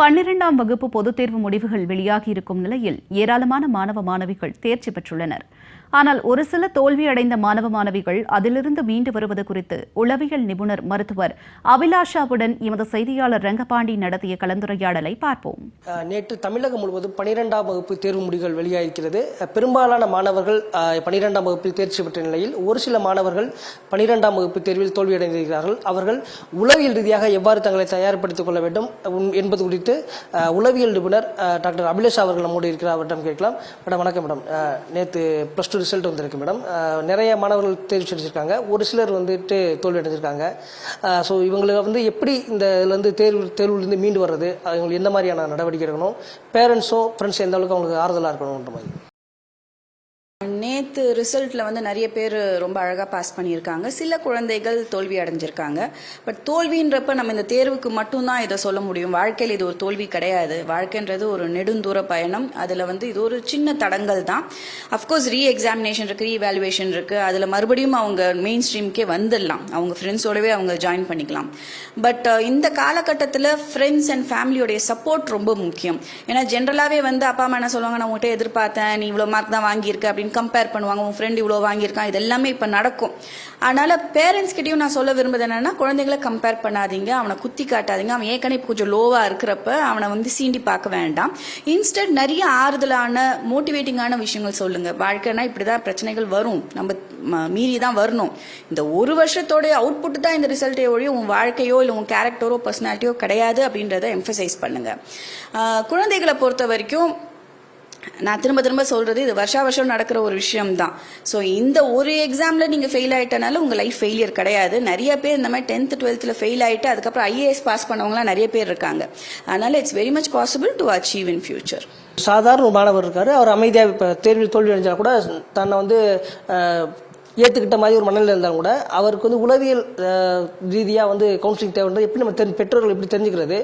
பன்னிரெண்டாம் வகுப்பு பொதுத் தேர்வு முடிவுகள் வெளியாகியிருக்கும் நிலையில் ஏராளமான மாணவ மாணவிகள் தேர்ச்சி பெற்றுள்ளனர். ஆனால் ஒரு சில தோல்வியடைந்த மாணவ மாணவிகள் அதிலிருந்து மீண்டு வருவது குறித்து உளவியல் நிபுணர் மருத்துவர் அபிலாஷாவுடன் எமது செய்தியாளர் ரங்கபாண்டி நடத்திய கலந்துரையாடலை பார்ப்போம். நேற்று தமிழகம் முழுவதும் பனிரெண்டாம் வகுப்பு தேர்வு முடிவுகள் வெளியாகிறது பெரும்பாலான மாணவர்கள் பனிரெண்டாம் வகுப்பில் தேர்ச்சி பெற்ற நிலையில் ஒரு சில மாணவர்கள் பனிரெண்டாம் வகுப்பு தேர்வில் தோல்வியடைந்திருக்கிறார்கள். அவர்கள் உளவியல் ரீதியாக எவ்வாறு தங்களை தயார்படுத்திக் கொள்ள வேண்டும் என்பது குறித்து அஹ், உளவியல் நிபுணர் டாக்டர் அபிலேஷ் அவர்கள் நம்மோடு இருக்கிறார் அவர்களிடம் கேட்கலாம். மேடம் வணக்கம் மேடம். நேற்று ப்ளஸ் டூ ரிசல்ட் வந்திருக்கு மேடம். நிறைய மாணவர்கள் தேர்ச்சி அடைஞ்சிருக்காங்க ஒரு சிலர் வந்துட்டு தோல்வி அடைஞ்சிருக்காங்க. ஸோ இவங்களுக்கு வந்து எப்படி இந்த இதுலேருந்து தேர்வு தேர்வுலேருந்து மீண்டு வர்றது? அவங்களுக்கு எந்த மாதிரியான நடவடிக்கை எடுக்கணும்? பேரண்ட்ஸும் ஃப்ரெண்ட்ஸ் எந்த அளவுக்கு அவங்களுக்கு ஆறுதலாக இருக்கணுன்ற மாதிரி. நேத்து ரிசல்ட்ல வந்து நிறைய பேர் ரொம்ப அழகா பாஸ் பண்ணியிருக்காங்க. சில குழந்தைகள் தோல்வி அடைஞ்சிருக்காங்க. பட் தோல்வின்றப்ப நம்ம இந்த தேர்வுக்கு மட்டும்தான் இதை சொல்ல முடியும். வாழ்க்கையில் இது ஒரு தோல்வி கிடையாது. வாழ்க்கைன்றது ஒரு நெடுந்தூர பயணம். அதுல வந்து இது ஒரு சின்ன தடங்கள் தான். அஃப்கோர்ஸ் ரீ எக்ஸாமினேஷன் இருக்கு ரீ வேல்யூவேஷன் இருக்கு. அதுல மறுபடியும் அவங்க மெயின் ஸ்ட்ரீம்க்கே வந்துடலாம். அவங்க ஃப்ரெண்ட்ஸோடவே அவங்க ஜாயின் பண்ணிக்கலாம். பட் uh, இந்த காலகட்டத்தில் ஃப்ரெண்ட்ஸ் அண்ட் ஃபேமிலியோடைய சப்போர்ட் ரொம்ப முக்கியம். ஏன்னா ஜென்ரலாகவே வந்து அப்பா அம்மா என்ன சொல்லுவாங்க? நான் உங்கள்கிட்ட எதிர்பார்த்தேன். நீ இவ்வளோ மார்க் தான் வாங்கியிருக்க. அப்படின்னு கம்பேர் பண்ணுவாங்க. உன் ஃப்ரெண்ட் இவ்வளோ வாங்கியிருக்கான் இது எல்லாமே இப்போ நடக்கும். அதனால பேரண்ட்ஸ் கிட்டயும் நான் சொல்ல விரும்புது என்னன்னா குழந்தைகளை கம்பேர் பண்ணாதீங்க அவனை குத்தி காட்டாதீங்க. அவன் ஏற்கனவே கொஞ்சம் லோவாக இருக்கிறப்ப அவனை வந்து சீண்டி பார்க்க வேண்டாம். இன்ஸ்டன்ட் நிறைய ஆறுதலான மோட்டிவேட்டிங்கான விஷயங்கள் சொல்லுங்க. வாழ்க்கைனா இப்படிதான் பிரச்சனைகள் வரும். நம்ம ம- மீறி தான் வரணும். இந்த ஒரு வருஷத்தோட அவுட்புட் தான் இந்த ரிசல்ட்டை ஒழிய உன் வாழ்க்கையோ இல்லை உன் கேரக்டரோ பர்சனாலிட்டியோ கிடையாது அப்படின்றத எம்ஃபசைஸ் பண்ணுங்க. குழந்தைகளை பொறுத்த வரைக்கும் நான் திரும்ப திரும்ப சொல்றது இது வருஷா வருஷம் நடக்கிற ஒரு விஷயம் தான் ஸோ இந்த ஒரு எக்ஸாம்ல நீங்க ஃபெயில் ஆயிட்டனால உங்க லைஃப் ஃபெயிலியர் கிடையாது. நிறைய பேர் இந்த மாதிரி டென்த் டுவெல்த்ல ஃபெயில் ஆயிட்டு அதுக்கப்புறம் ஐஏஎஸ் பாஸ் பண்ணவங்களாம் நிறைய பேர் இருக்காங்க. அதனால it's very much possible to achieve in future சாதாரண ஒரு மாணவர் இருக்காரு. அவர் அமைதியாக இப்போ தேர்வில் தோல்வி அடைஞ்சா கூட தன்னை வந்து ஏற்றுக்கிட்ட மாதிரி ஒரு மனநிலை இருந்தாலும் கூட அவருக்கு வந்து உளவியல் ரீதியாக வந்து கவுன்சிலிங் தேவைன்றது எப்படி நம்ம தெரிஞ்சு பெற்றோர்கள் எப்படி தெரிஞ்சுக்கிறது?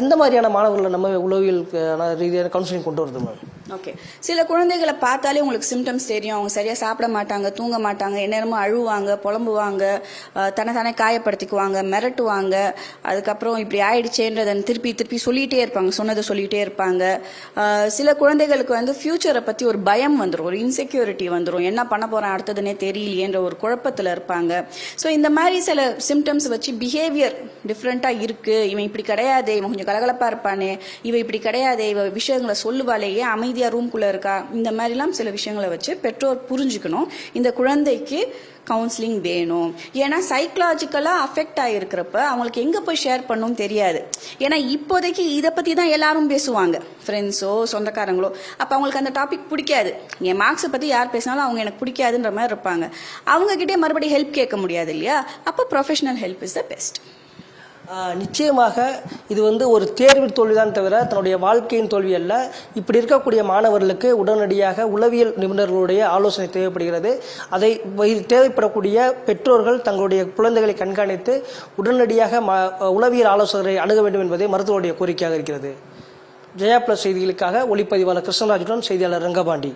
எந்த மாதிரியான மாணவர்களை நம்ம உளவியல் ரீதியான கவுன்சிலிங் கொண்டு வருது மேம் ஓகே சில குழந்தைகளை பார்த்தாலே உங்களுக்கு சிம்டம்ஸ் தெரியும். அவங்க சரியாக சாப்பிட மாட்டாங்க தூங்க மாட்டாங்க எந்நேரமும் அழுவாங்க புலம்புவாங்க தன்னை தானே காயப்படுத்திக்குவாங்க மிரட்டுவாங்க. அதுக்கப்புறம் இப்படி ஆயிடுச்சேன்றதை திருப்பி திருப்பி சொல்லிகிட்டே இருப்பாங்க சொன்னதை சொல்லிகிட்டே இருப்பாங்க. சில குழந்தைகளுக்கு வந்து ஃபியூச்சரை பற்றி ஒரு பயம் வந்துடும் ஒரு இன்செக்யூரிட்டி வந்துடும் என்ன பண்ண போகிறேன் அடுத்ததுனே தெரியலையேன்ற ஒரு குழப்பத்தில் இருப்பாங்க. ஸோ இந்த மாதிரி சில சிம்டம்ஸ் வச்சு பிஹேவியர் டிஃப்ரெண்ட்டாக இருக்குது இவன் இப்படி கிடையாது இவன் கொஞ்சம் கலகலப்பாக இருப்பானே இவன் இப்படி கிடையாது இவ விஷயங்களை சொல்லுவாலேயே அமைதி அமைதியா ரூம்குள்ள இருக்கா? இந்த மாதிரிலாம் சில விஷயங்களை வச்சு பெற்றோர் புரிஞ்சுக்கணும். இந்த குழந்தைக்கு கவுன்சிலிங் வேணும். ஏன்னா சைக்கலாஜிக்கலாக அஃபெக்ட் ஆகிருக்கிறப்ப அவங்களுக்கு எங்க போய் ஷேர் பண்ணும் தெரியாது. ஏன்னா இப்போதைக்கு இதை பத்தி தான் எல்லாரும் பேசுவாங்க. ஃப்ரெண்ட்ஸோ சொந்தக்காரங்களோ. அப்போ அவங்களுக்கு அந்த டாபிக் பிடிக்காது. என் மார்க்ஸை பற்றி யார் பேசினாலும் அவங்க எனக்கு பிடிக்காதுன்ற மாதிரி இருப்பாங்க. அவங்ககிட்டே மறுபடியும் ஹெல்ப் கேட்க முடியாது இல்லையா? அப்போ professional help is the best நிச்சயமாக இது வந்து ஒரு தேர்வு தோல்விதான் தவிர தன்னுடைய வாழ்க்கையின் தோல்வி அல்ல. இப்படி இருக்கக்கூடிய மாணவர்களுக்கு உடனடியாக உளவியல் நிபுணர்களுடைய ஆலோசனை தேவைப்படுகிறது. அதை வை- தேவைப்படக்கூடிய பெற்றோர்கள் தங்களுடைய குழந்தைகளை கண்காணித்து உடனடியாக உளவியல் ஆலோசகரை அணுக வேண்டும் என்பதே மருத்துவருடைய கோரிக்கையாக இருக்கிறது. ஜெயா பிளஸ் செய்திகளுக்காக ஒளிப்பதிவாளர் கிருஷ்ணராஜுடன் செய்தியாளர் ரங்கபாண்டி.